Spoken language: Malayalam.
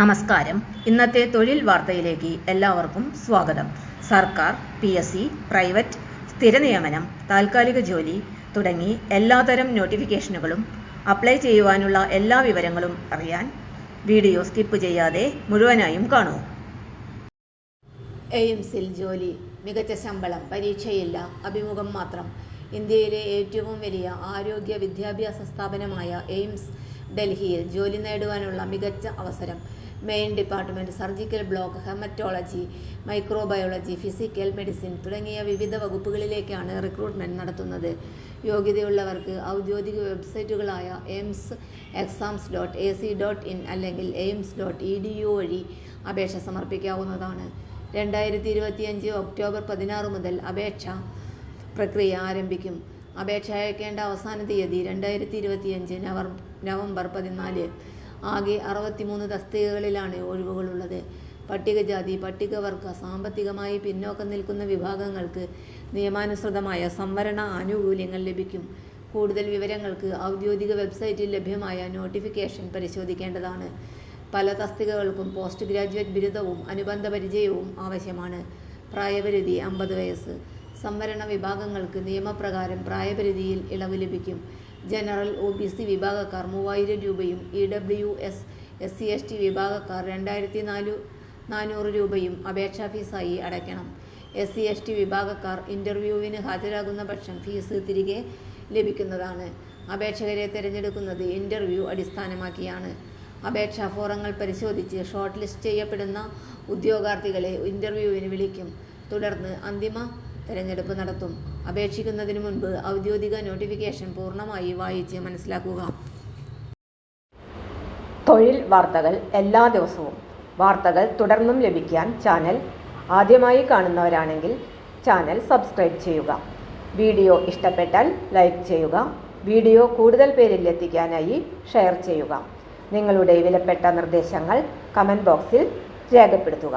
നമസ്കാരം. ഇന്നത്തെ തൊഴിൽ വാർത്തയിലേക്ക് എല്ലാവർക്കും സ്വാഗതം. സർക്കാർ പി എസ് സി പ്രൈവറ്റ് സ്ഥിര നിയമനം താൽക്കാലിക ജോലി തുടങ്ങി എല്ലാതരം നോട്ടിഫിക്കേഷനുകളും അപ്ലൈ ചെയ്യുവാനുള്ള എല്ലാ വിവരങ്ങളും അറിയാൻ വീഡിയോ സ്കിപ്പ് ചെയ്യാതെ മുഴുവനായും കാണൂ. എയിംസിൽ ജോലി മികച്ച ശമ്പളം പരീക്ഷയില്ല അഭിമുഖം മാത്രം. ഇന്ത്യയിലെ ഏറ്റവും വലിയ ആരോഗ്യ വിദ്യാഭ്യാസ സ്ഥാപനമായ എയിംസ് ഡൽഹിയിൽ ജോലി നേടുവാനുള്ള മികച്ച അവസരം main department surgical block hematology microbiology physical medicine തുടങ്ങിയ വിവിധ വകുപ്പുകളിലേക്കാണ് റിക്രൂട്ട്മെന്റ് നടത്തുന്നത്. യോഗ്യതയുള്ളവർക്ക് ഔദ്യോഗിക വെബ്സൈറ്റുകളായ AIIMS exams dot A C dot in അല്ലെങ്കിൽ AIIMS dot E D U വഴി അപേക്ഷ സമർപ്പിക്കാവുന്നതാണ്. രണ്ടായിരത്തി ഇരുപത്തിയഞ്ച് ഒക്ടോബർ പതിനാറ് മുതൽ അപേക്ഷ പ്രക്രിയ ആരംഭിക്കും. അപേക്ഷ അയക്കേണ്ട അവസാന തീയതി രണ്ടായിരത്തി ഇരുപത്തിയഞ്ച് നവംബർ പതിനാല്. ആകെ അറുപത്തിമൂന്ന് തസ്തികകളിലാണ് ഒഴിവുകളുള്ളത്. പട്ടികജാതി പട്ടികവർഗ സാമ്പത്തികമായി പിന്നോക്കം നിൽക്കുന്ന വിഭാഗങ്ങൾക്ക് നിയമാനുസൃതമായ സംവരണ ആനുകൂല്യങ്ങൾ ലഭിക്കും. കൂടുതൽ വിവരങ്ങൾക്ക് ഔദ്യോഗിക വെബ്സൈറ്റിൽ ലഭ്യമായ നോട്ടിഫിക്കേഷൻ പരിശോധിക്കേണ്ടതാണ്. പല തസ്തികകൾക്കും പോസ്റ്റ് ഗ്രാജുവേറ്റ് ബിരുദവും അനുബന്ധ പരിചയവും ആവശ്യമാണ്. പ്രായപരിധി അമ്പത് വയസ്സ്. സംവരണ വിഭാഗങ്ങൾക്ക് നിയമപ്രകാരം പ്രായപരിധിയിൽ ഇളവ് ലഭിക്കും. ജനറൽ ഒ ബി സി വിഭാഗക്കാർ മൂവായിരം രൂപയും E W S S C S T വിഭാഗക്കാർ രണ്ടായിരത്തി നാനൂറ് രൂപയും അപേക്ഷാ ഫീസായി അടയ്ക്കണം. എസ് സി എസ് ടി വിഭാഗക്കാർ ഇന്റർവ്യൂവിന് ഹാജരാകുന്ന പക്ഷം ഫീസ് തിരികെ ലഭിക്കുന്നതാണ്. അപേക്ഷകരെ തിരഞ്ഞെടുക്കുന്നത് ഇന്റർവ്യൂ അടിസ്ഥാനമാക്കിയാണ്. അപേക്ഷാ ഫോറങ്ങൾ പരിശോധിച്ച് ഷോർട്ട് ലിസ്റ്റ് ചെയ്യപ്പെടുന്ന ഉദ്യോഗാർത്ഥികളെ ഇന്റർവ്യൂവിന് വിളിക്കും. തുടർന്ന് അന്തിമ തിരഞ്ഞെടുപ്പ് നടത്തും. അപേക്ഷിക്കുന്നതിന് മുൻപ് ഔദ്യോഗിക നോട്ടിഫിക്കേഷൻ പൂർണമായി വായിച്ച് മനസ്സിലാക്കുക. തൊഴിൽ വാർത്തകൾ എല്ലാ ദിവസവും. വാർത്തകൾ തുടർന്നും ലഭിക്കാൻ ചാനൽ ആദ്യമായി കാണുന്നവരാണെങ്കിൽ ചാനൽ സബ്സ്ക്രൈബ് ചെയ്യുക. വീഡിയോ ഇഷ്ടപ്പെട്ടാൽ ലൈക്ക് ചെയ്യുക. വീഡിയോ കൂടുതൽ പേരിൽ എത്തിക്കാനായി ഷെയർ ചെയ്യുക. നിങ്ങളുടെ വിലപ്പെട്ട നിർദ്ദേശങ്ങൾ കമന്റ് ബോക്സിൽ രേഖപ്പെടുത്തുക.